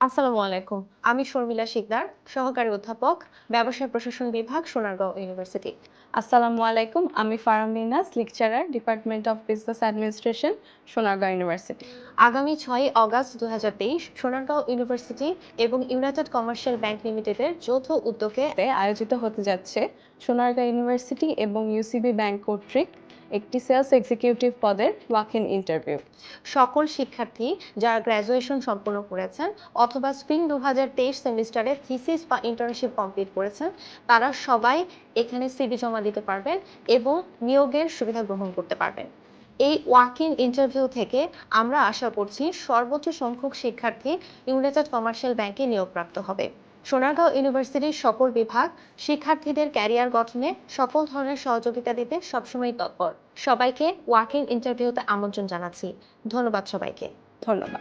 আসসালামু আলাইকুম। আমি শর্মিলা শিকদার সহকারী অধ্যাপক ব্যবসায় প্রশাসন বিভাগ সোনারগাঁও ইউনিভার্সিটি। আসসালামু আলাইকুম আমি ফারামিনাস lecturer department of business administration Sonargaon university. আগামী ছয়ই অগাস্ট দু হাজার তেইশ সোনারগাঁও ইউনিভার্সিটি এবং ইউনাইটেড কমার্শিয়াল ব্যাংক লিমিটেডের যৌথ উদ্যোগে আয়োজিত হতে যাচ্ছে সোনারগাঁও ইউনিভার্সিটি এবং ইউসিবি ব্যাংক কর্তৃক একটি সেলস এক্সিকিউটিভ পদের ওয়াক ইন ইন্টারভিউ সকল শিক্ষার্থী যারা গ্র্যাজুয়েশন সম্পন্ন করেছেন অথবা স্প্রিং দু হাজার তেইশ সেমিস্টারে থিসিস বা ইন্টার্নশিপ কমপ্লিট করেছেন, তারা সবাই এখানে সিভি জমা দিতে পারবেন এবং নিয়োগের সুবিধা গ্রহণ করতে পারবেন। এই ওয়াক ইন ইন্টারভিউ থেকে আমরা আশা করছি সর্বোচ্চ সংখ্যক শিক্ষার্থী ইউনাইটেড কমার্শিয়াল ব্যাংকে নিয়োগপ্রাপ্ত হবে। সোনারগাঁও ইউনিভার্সিটির সকল বিভাগ, শিক্ষার্থীদের ক্যারিয়ার গঠনে সকল ধরনের সহযোগিতা দিতে সবসময় তৎপর। সবাইকে ওয়াকিং ইন ইন্টারভিউতে আমন্ত্রণ জানাচ্ছি। ধন্যবাদ সবাইকে। ধন্যবাদ।